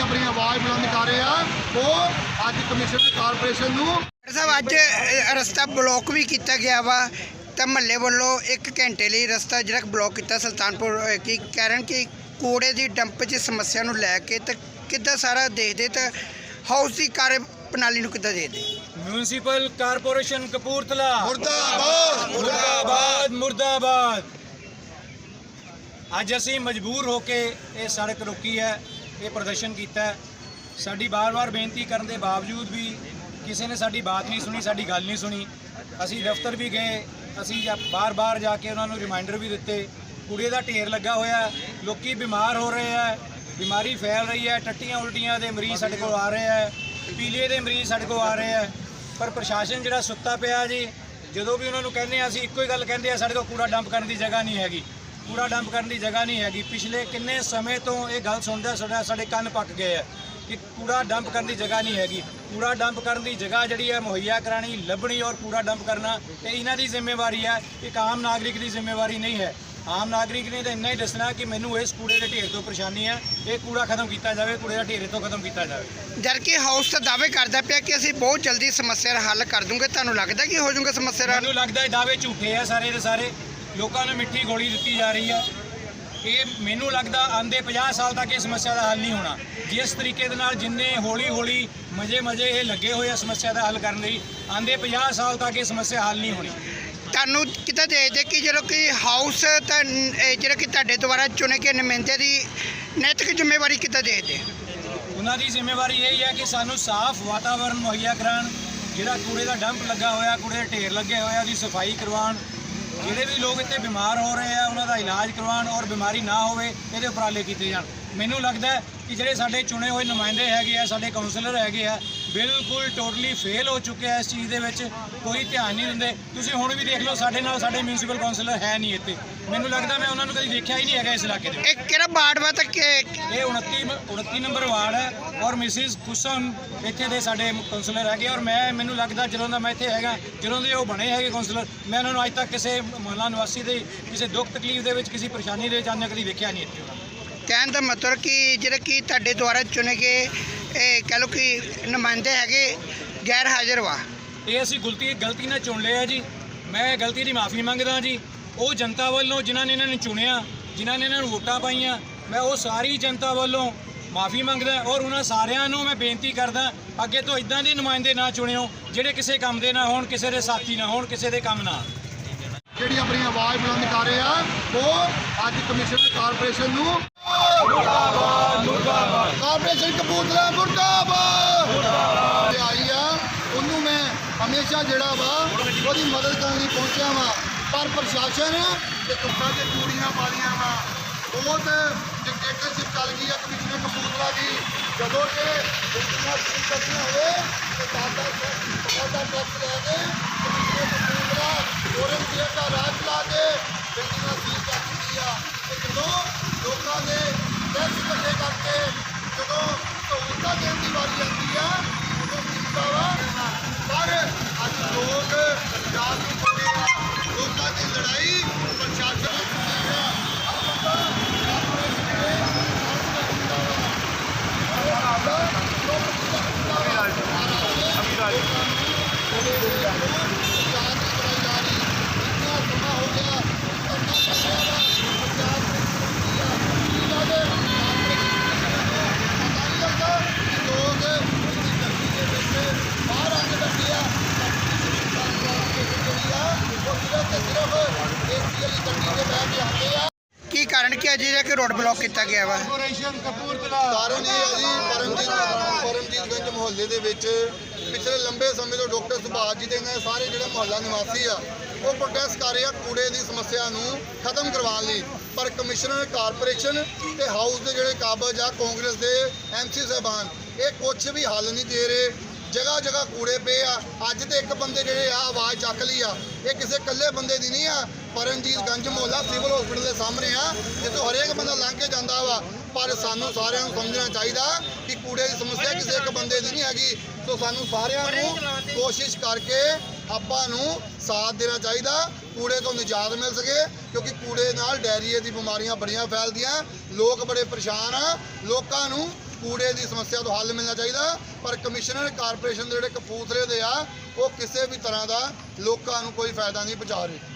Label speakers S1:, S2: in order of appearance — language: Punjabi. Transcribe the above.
S1: ਅਸੀਂ ਆਪਣੀ ਆਵਾਜ਼ ਬੁਲੰਦ ਕਰ ਰਹੇ ਆ। ਉਹ ਅੱਜ ਕਮਿਸ਼ਨਰ ਕਾਰਪੋਰੇਸ਼ਨ ਨੂੰ
S2: ਸਾਹਿਬ ਅੱਜ ਰਸਤਾ ਬਲੌਕ ਵੀ ਕੀਤਾ ਗਿਆ ਵਾ। ਤਾਂ ਮਹੱਲੇ ਵੱਲੋਂ 1 ਘੰਟੇ ਲਈ ਰਸਤਾ ਜਿਹੜਾ ਬਲੌਕ ਕੀਤਾ ਸੁਲਤਾਨਪੁਰ ਕੀ ਕਾਰਨ ਕਿ ਕੋੜੇ ਦੀ ਡੰਪ 'ਚ ਸਮੱਸਿਆ ਨੂੰ ਲੈ ਕੇ ਤਾਂ ਕਿੱਦਾਂ ਸਾਰਾ ਦੇਖਦੇ ਤਾਂ ਹਾਊਸ ਦੀ ਕਾਰ ਪ੍ਰਣਾਲੀ ਨੂੰ ਕਿੱਦਾਂ ਦੇਖਦੇ?
S3: Municipal corporation Kapurthala.
S1: ਮੁਰਦਾਬਾਦ!
S3: ਮੁਰਦਾਬਾਦ ਮੁਰਦਾਬਾਦ। ਅੱਜ ਅਸੀਂ ਮਜਬੂਰ ਹੋ ਕੇ ਇਹ ਸੜਕ ਰੋਕੀ ਹੈ। ਇਹ ਪ੍ਰਦਰਸ਼ਨ ਕੀਤਾ ਸਾਡੀ ਬਾਰ-ਬਾਰ ਬੇਨਤੀ ਕਰਨ ਦੇ ਬਾਵਜੂਦ ਵੀ ਕਿਸੇ ਨੇ ਸਾਡੀ ਬਾਤ ਨਹੀਂ ਸੁਣੀ ਸਾਡੀ ਗੱਲ ਨਹੀਂ ਸੁਣੀ। ਅਸੀਂ ਦਫ਼ਤਰ ਵੀ ਗਏ ਅਸੀਂ ਬਾਰ-ਬਾਰ ਜਾ ਕੇ ਉਹਨਾਂ ਨੂੰ ਰਿਮਾਈਂਡਰ ਵੀ ਦਿੱਤੇ। ਕੂੜੇ ਦਾ ਢੇਰ ਲੱਗਾ ਹੋਇਆ ਹੈ, ਲੋਕੀ ਬਿਮਾਰ ਹੋ ਰਹੇ ਹੈ ਬਿਮਾਰੀ ਫੈਲ ਰਹੀ ਹੈ ਟੱਟੀਆਂ ਉਲਟੀਆਂ ਦੇ ਮਰੀਜ਼ ਸਾਡੇ ਕੋਲ ਆ ਰਹੇ ਹੈ ਪੀਲੀਏ ਦੇ ਮਰੀਜ਼ ਸਾਡੇ ਕੋਲ ਆ ਰਹੇ ਹੈ। ਪਰ ਪ੍ਰਸ਼ਾਸਨ ਜਿਹੜਾ ਸੁੱਤਾ ਪਿਆ ਜੀ ਜਦੋਂ ਵੀ ਉਹਨਾਂ ਨੂੰ ਕਹਿੰਦੇ ਆ ਅਸੀਂ ਇੱਕੋ ਹੀ ਗੱਲ ਕਹਿੰਦੇ ਆ ਸਾਡੇ ਕੋਲ ਕੂੜਾ ਡੰਪ ਕਰਨ ਦੀ ਜਗ੍ਹਾ ਨਹੀਂ ਹੈਗੀ। ਕੂੜਾ ਡੰਪ ਕਰਨ ਦੀ ਜਗ੍ਹਾ ਨਹੀਂ ਹੈਗੀ। ਪਿਛਲੇ ਕਿੰਨੇ ਸਮੇਂ ਤੋਂ ਇਹ ਗੱਲ ਸੁਣਦਾ ਸੁਣਦਾ ਸਾਡੇ ਕੰਨ ਪੱਕ ਗਏ ਆ ਕਿ ਕੂੜਾ ਡੰਪ ਕਰਨ ਦੀ ਜਗ੍ਹਾ ਨਹੀਂ ਹੈਗੀ। ਕੂੜਾ ਡੰਪ ਕਰਨ ਦੀ ਜਗ੍ਹਾ ਜਿਹੜੀ ਹੈ ਮੁਹੱਈਆ ਕਰਾਣੀ ਲੱਭਣੀ ਔਰ ਕੂੜਾ ਡੰਪ ਕਰਨਾ ਇਹ ਇਹਨਾਂ ਦੀ ਜ਼ਿੰਮੇਵਾਰੀ ਹੈ। ਇੱਕ ਆਮ ਨਾਗਰਿਕ ਦੀ ਜ਼ਿੰਮੇਵਾਰੀ ਨਹੀਂ ਹੈ। ਆਮ ਨਾਗਰਿਕ ਨੇ ਤਾਂ ਇੰਨਾ ਹੀ ਦੱਸਣਾ ਕਿ ਮੈਨੂੰ ਇਸ ਕੂੜੇ ਦੇ ਢੇਰ ਤੋਂ ਪਰੇਸ਼ਾਨੀ ਹੈ। ਇਹ ਕੂੜਾ ਖਤਮ ਕੀਤਾ ਜਾਵੇ ਕੂੜੇ ਦਾ ਢੇਰ ਤੋਂ ਖਤਮ ਕੀਤਾ ਜਾਵੇ।
S2: ਜਦ ਕਿ ਹਾਊਸ ਤਾਂ ਦਾਅਵੇ ਕਰਦਾ ਪਿਆ ਕਿ ਅਸੀਂ ਬਹੁਤ ਜਲਦੀ ਸਮੱਸਿਆ ਦਾ ਹੱਲ ਕਰ ਦੂੰਗੇ। ਤੁਹਾਨੂੰ ਲੱਗਦਾ ਕਿ ਹੋ ਜਾਊਗਾ ਸਮੱਸਿਆ ਦਾ?
S3: ਮੈਨੂੰ ਲੱਗਦਾ ਇਹ ਦਾਅਵੇ ਝੂਠੇ ਆ ਸਾਰੇ ਦੇ ਸਾਰੇ। ਲੋਕਾਂ ਨੂੰ ਮਿੱਠੀ ਗੋਲੀ ਦਿੱਤੀ ਜਾ ਰਹੀ ਹੈ ਇਹ ਮੈਨੂੰ ਲੱਗਦਾ ਆਂਦੇ 50 ਸਾਲ ਤੱਕ ਇਹ ਸਮੱਸਿਆ ਦਾ ਹੱਲ ਨਹੀਂ ਹੋਣਾ। ਜਿਸ ਤਰੀਕੇ ਦੇ ਨਾਲ ਜਿੰਨੇ ਹੌਲੀ ਹੌਲੀ ਮਜੇ ਮਜੇ ਇਹ ਲੱਗੇ ਹੋਏ ਆ ਸਮੱਸਿਆ ਦਾ ਹੱਲ ਕਰਨ ਲਈ ਆਂਦੇ 50 ਸਾਲ ਤੱਕ ਇਹ ਸਮੱਸਿਆ ਹੱਲ ਨਹੀਂ ਹੋਣੀ।
S2: ਤੁਹਾਨੂੰ ਕਿੱਦਾਂ ਦੇਖਦੇ ਕਿ ਜਦੋਂ ਕਿ ਹਾਊਸ ਤਾਂ ਇਹ ਜਿਹੜਾ ਕਿ ਤੁਹਾਡੇ ਦੁਆਰਾ ਚੁਣੇ ਗਏ ਨੁਮਾਇੰਦੇ ਦੀ ਨੈਤਿਕ ਜ਼ਿੰਮੇਵਾਰੀ ਕਿੱਦਾਂ ਦੇਖਦੇ?
S3: ਉਹਨਾਂ ਦੀ ਜ਼ਿੰਮੇਵਾਰੀ ਇਹ ਹੈ ਕਿ ਸਾਨੂੰ ਸਾਫ਼ ਵਾਤਾਵਰਣ ਮੁਹੱਈਆ ਕਰਾਉਣ ਜਿਹੜਾ ਕੂੜੇ ਦਾ ਡੰਪ ਲੱਗਾ ਹੋਇਆ ਕੂੜੇ ਦੇ ਢੇਰ ਲੱਗੇ ਹੋਏ ਆ ਉਹਦੀ ਸਫ਼ਾਈ ਕਰਵਾਉਣ ਜਿਹੜੇ ਵੀ ਲੋਕ ਇੱਥੇ ਬਿਮਾਰ ਹੋ ਰਹੇ ਆ, ਉਹਨਾਂ ਦਾ ਇਲਾਜ ਕਰਵਾਉਣ ਔਰ ਬਿਮਾਰੀ ਨਾ ਹੋਵੇ, ਇਹਦੇ ਉਪਰਾਲੇ ਕੀਤੇ ਜਾਣ। ਮੈਨੂੰ ਲੱਗਦਾ ਕਿ ਜਿਹੜੇ ਸਾਡੇ ਚੁਣੇ ਹੋਏ ਨੁਮਾਇੰਦੇ ਹੈਗੇ ਆ, ਸਾਡੇ ਕਾਉਂਸਲਰ ਹੈਗੇ ਆ ਬਿਲਕੁਲ ਟੋਟਲੀ ਫੇਲ ਹੋ ਚੁੱਕੇ ਆ ਇਸ ਚੀਜ਼ ਦੇ ਵਿੱਚ ਕੋਈ ਧਿਆਨ ਨਹੀਂ ਦਿੰਦੇ। ਤੁਸੀਂ ਹੁਣ ਵੀ ਦੇਖ ਲਓ ਸਾਡੇ ਨਾਲ ਸਾਡੇ ਮਿਊਨਿਸਪਲ ਕਾਉਂਸਲਰ ਹੈ ਨਹੀਂ ਇੱਥੇ। ਮੈਨੂੰ ਲੱਗਦਾ ਮੈਂ ਉਹਨਾਂ ਨੂੰ ਕਦੀ ਦੇਖਿਆ ਹੀ ਨਹੀਂ ਹੈਗਾ ਇਸ ਇਲਾਕੇ ਦੇ
S2: ਇਹ ਕਿਹੜਾ ਵਾਰਡ ਵਾ ਤਾਂ ਕਿ
S3: ਇਹ 29 ਮ- 29 ਨੰਬਰ ਵਾਰਡ ਹੈ ਔਰ ਮਿਸਿਸ ਕੁਸਮ ਇੱਥੇ ਦੇ ਸਾਡੇ ਕਾਉਂਸਲਰ ਹੈਗੇ ਔਰ ਮੈਂ ਮੈਨੂੰ ਲੱਗਦਾ ਜਦੋਂ ਦਾ ਮੈਂ ਇੱਥੇ ਹੈਗਾ ਜਦੋਂ ਦੇ ਉਹ ਬਣੇ ਹੈਗੇ ਕਾਉਂਸਲਰ ਮੈਂ ਉਹਨਾਂ ਨੂੰ ਅੱਜ ਤੱਕ ਕਿਸੇ ਮੁਹੱਲਾ ਨਿਵਾਸੀ ਦੇ ਕਿਸੇ ਦੁੱਖ ਤਕਲੀਫ ਦੇ ਵਿੱਚ ਕਿਸੇ ਪਰੇਸ਼ਾਨੀ ਦੇ ਵਿੱਚ ਆਉਂਦਿਆਂ ਕਦੀ ਵੇਖਿਆ ਨਹੀਂ ਇੱਥੇ।
S2: ਕਹਿਣ ਦਾ ਮਤਲਬ ਕਿ ਜਿਹੜੇ ਕਿ ਤੁਹਾਡੇ ਦੁਆਰਾ ਚੁਣੇ ਗਏ ਇਹ ਕਹ ਲਓ ਕਿ ਨੁਮਾਇੰਦੇ ਹੈਗੇ ਗੈਰ ਹਾਜ਼ਰ ਵਾ।
S3: ਇਹ ਅਸੀਂ ਗਲਤੀ ਗਲਤੀ ਨਾਲ ਚੁਣ ਲਿਆ ਜੀ। ਮੈਂ ਗਲਤੀ ਦੀ ਮਾਫੀ ਮੰਗਦਾ ਜੀ। ਉਹ ਜਨਤਾ ਵੱਲੋਂ ਜਿਨ੍ਹਾਂ ਨੇ ਇਹਨਾਂ ਨੂੰ ਚੁਣਿਆ ਜਿਨ੍ਹਾਂ ਨੇ ਇਹਨਾਂ ਨੂੰ ਵੋਟਾਂ ਪਾਈਆਂ ਮੈਂ ਉਹ ਸਾਰੀ ਜਨਤਾ ਵੱਲੋਂ ਮਾਫੀ ਮੰਗਦਾ ਔਰ ਉਹਨਾਂ ਸਾਰਿਆਂ ਨੂੰ ਮੈਂ ਬੇਨਤੀ ਕਰਦਾ ਅੱਗੇ ਤੋਂ ਇਦਾਂ ਦੇ ਨੁਮਾਇੰਦੇ ਨਾ ਚੁਣਿਓ ਜਿਹੜੇ ਕਿਸੇ ਕੰਮ ਦੇ ਨਾ ਹੋਣ ਕਿਸੇ ਦੇ ਸਾਥੀ ਨਾ ਹੋਣ ਕਿਸੇ ਦੇ ਕੰਮ ਨਾ।
S1: ਜਿਹੜੀ ਆਪਣੀ ਆਵਾਜ਼ ਬੁਲੰਦ ਕਰ ਰਹੇ ਆ ਉਹ ਅੱਜ ਕਮਿਸ਼ਨਰ ਕਾਰਪੋਰੇਸ਼ਨ ਨੂੰ ਮੁਰਦਾਬਾਦ ਮੁਰਦਾਬਾਦ। ਕਾਰਪੋਰੇਸ਼ਨ ਕਪੂਰਥਲਾ, ਮੁਰਦਾਬਾਦ। ਆਈ ਆ, ਉਹਨੂੰ ਮੈਂ ਹਮੇਸ਼ਾ ਜਿਹੜਾ ਵਾ, ਉਹਦੀ ਮਦਦ ਕਰਨ ਲਈ ਪਹੁੰਚਿਆ ਵਾ। ਪਰ ਪ੍ਰਸ਼ਾਸਨ ਤੇ ਕੰਪਾਂ ਤੇ ਚੂੜੀਆਂ ਪਾਲੀਆਂ ਵਾ। ਬਹੁਤ ਡਿਕਟੇਟਰਸ਼ਿਪ ਚੱਲ ਗਈ ਆ ਕਮਿਸ਼ਨਰ ਕਪੂਰਥਲਾ ਦੀ। ਜਦੋਂ ਕਿ ਦੁਨੀਆ ਸੀ ਕਰਨੀ ਹੋਵੇ ਤੇ ਦਾਦਾ ਦਾਦਾ ਟੈਕਸ ਲੈ ਕੇ ਕਮਿਸ਼ਨਰ ਕਪੂਰਥਲਾ
S2: Thank you. ਅੱਜ ਜਿਹੜਾ ਕਿ ਰੋਡ ਬਲੌਕ ਕੀਤਾ ਗਿਆ ਵਾ।
S3: ਕਾਰਪੋਰੇਸ਼ਨ ਕਪੂਰਥਲਾ।
S1: ਕਾਰਨ ਇਹ ਹੈ ਜੀ ਪਰਮਜੀਤ ਪਰਮਜੀਤਗੰਜ ਮੁਹੱਲੇ ਦੇ ਵਿੱਚ ਪਿਛਲੇ ਲੰਬੇ ਸਮੇਂ ਤੋਂ ਡਾਕਟਰ ਸੁਭਾਸ਼ ਜੀ ਦੇ ਨਾਲ ਸਾਰੇ ਜਿਹੜੇ ਮੁਹੱਲਾ ਨਿਵਾਸੀ ਆ ਉਹ ਪ੍ਰੋਟੈਸਟ ਕਰ ਰਹੇ ਆ ਕੂੜੇ ਦੀ ਸਮੱਸਿਆ ਨੂੰ ਖਤਮ ਕਰਵਾਉਣ ਲਈ। ਪਰ ਕਮਿਸ਼ਨਰ ਕਾਰਪੋਰੇਸ਼ਨ ਤੇ ਹਾਊਸ ਦੇ ਜਿਹੜੇ ਕਾਬਜ ਆ ਕਾਂਗਰਸ ਦੇ ਐਮਸੀ ਸਾਹਿਬਾਨ ਇਹ ਕੁਝ ਵੀ ਹੱਲ ਨਹੀਂ ਦੇ ਰਹੇ। ਜਗ੍ਹਾ ਜਗ੍ਹਾ ਕੂੜੇ ਪਏ ਆ। ਅੱਜ ਤੇ ਇੱਕ ਬੰਦੇ ਜਿਹੜੇ ਆ, ਆਵਾਜ਼ ਚੱਕ ਲਈ ਆ। ਇਹ ਕਿਸੇ ਇਕੱਲੇ ਬੰਦੇ ਦੀ ਨਹੀਂ ਆ। ਪਰਮਜੀਤ ਗੰਜ ਮੁਹੱਲਾ ਸਿਵਲ ਹਸਪੀਟਲ ਦੇ ਸਾਹਮਣੇ ਆ, ਜਿੱਥੋਂ ਹਰੇਕ ਬੰਦਾ ਲੰਘ ਕੇ ਜਾਂਦਾ ਵਾ। ਪਰ ਸਾਨੂੰ ਸਾਰਿਆਂ ਨੂੰ ਸਮਝਣਾ ਚਾਹੀਦਾ ਕਿ ਕੂੜੇ ਦੀ ਸਮੱਸਿਆ ਕਿਸੇ ਇੱਕ ਬੰਦੇ ਦੀ ਨਹੀਂ ਹੈਗੀ। ਸੋ ਸਾਨੂੰ ਸਾਰਿਆਂ ਨੂੰ ਕੋਸ਼ਿਸ਼ ਕਰਕੇ ਆਪਾਂ ਨੂੰ ਸਾਥ ਦੇਣਾ ਚਾਹੀਦਾ, ਕੂੜੇ ਤੋਂ ਨਿਜਾਤ ਮਿਲ ਸਕੇ, ਕਿਉਂਕਿ ਕੂੜੇ ਨਾਲ ਡਾਇਰੀਏ ਦੀ ਬਿਮਾਰੀਆਂ ਬੜੀਆਂ ਫੈਲਦੀਆਂ। ਲੋਕ ਬੜੇ ਪਰੇਸ਼ਾਨ ਆ। ਲੋਕਾਂ ਨੂੰ ਕੂੜੇ ਦੀ ਸਮੱਸਿਆ ਤੋਂ ਹੱਲ ਮਿਲਣਾ ਚਾਹੀਦਾ, ਪਰ ਕਮਿਸ਼ਨਰ ਕਾਰਪੋਰੇਸ਼ਨ ਦੇ ਜਿਹੜੇ ਕਪੂਰਥਲੇ ਦੇ ਆ, ਉਹ ਕਿਸੇ ਵੀ ਤਰ੍ਹਾਂ ਦਾ ਲੋਕਾਂ ਨੂੰ ਕੋਈ ਫਾਇਦਾ ਨਹੀਂ ਪਹੁੰਚਾ ਰਹੇ।